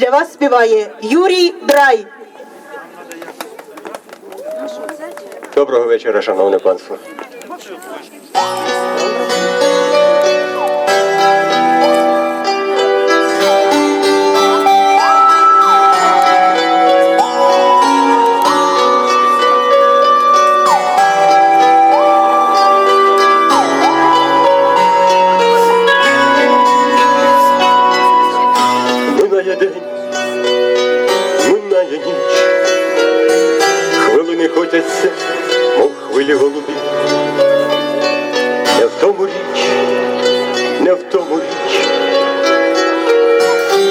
для вас співає Юрій Драй. Доброго вечора, шановне панство. Минає ніч, хвилини котяться, мов хвилі голубі. Не в тому річ, не в тому річ,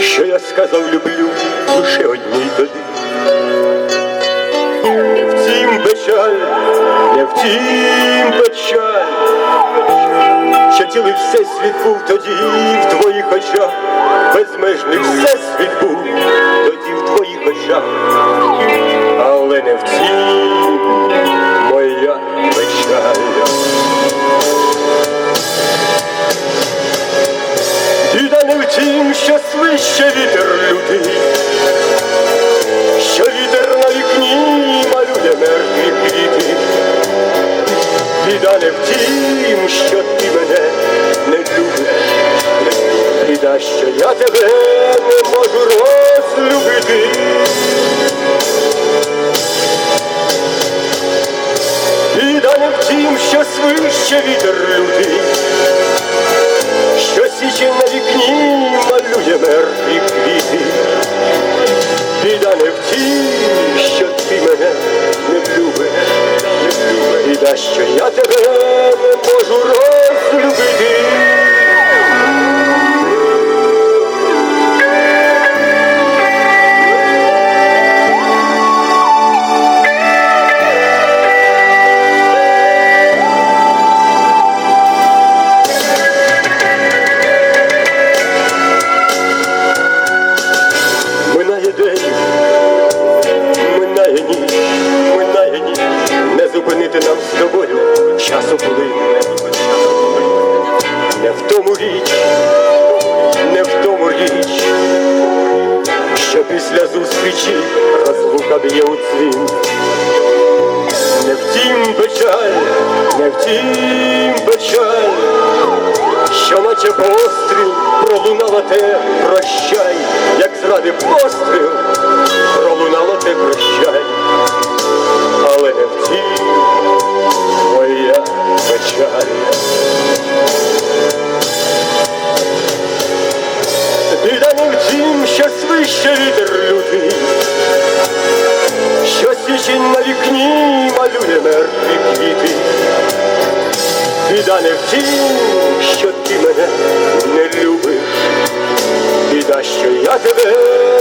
що я сказав люблю лише одній тобі. Не в тім печаль, не в тім печаль, що цілий всесвіт був тоді в твоїх очах, безмежний всесвіт був тоді твоїх але не в тім моя печаль. Біда не в тім, що свище вітер лютий, що вітер на вікні малює мертві квіти. Біда не в тім, що ти мене біда, що я тебе не можу розлюбити. Біда не в тім, що свище вітер лютий, що січе на вікні малює мертві квіти. Біда не в тім, що ти мене не любиш, не любиш. Біда, що я тебе не в тому річ, не в тому річ, що після зустрічі розлука б'є у дзвін. Не в тім печаль, не в тім печаль, що наче постріл пролунало те прощай, як зради постріл пролунало те прощай, а не в що ти мене не любиш, біда, що я тебе.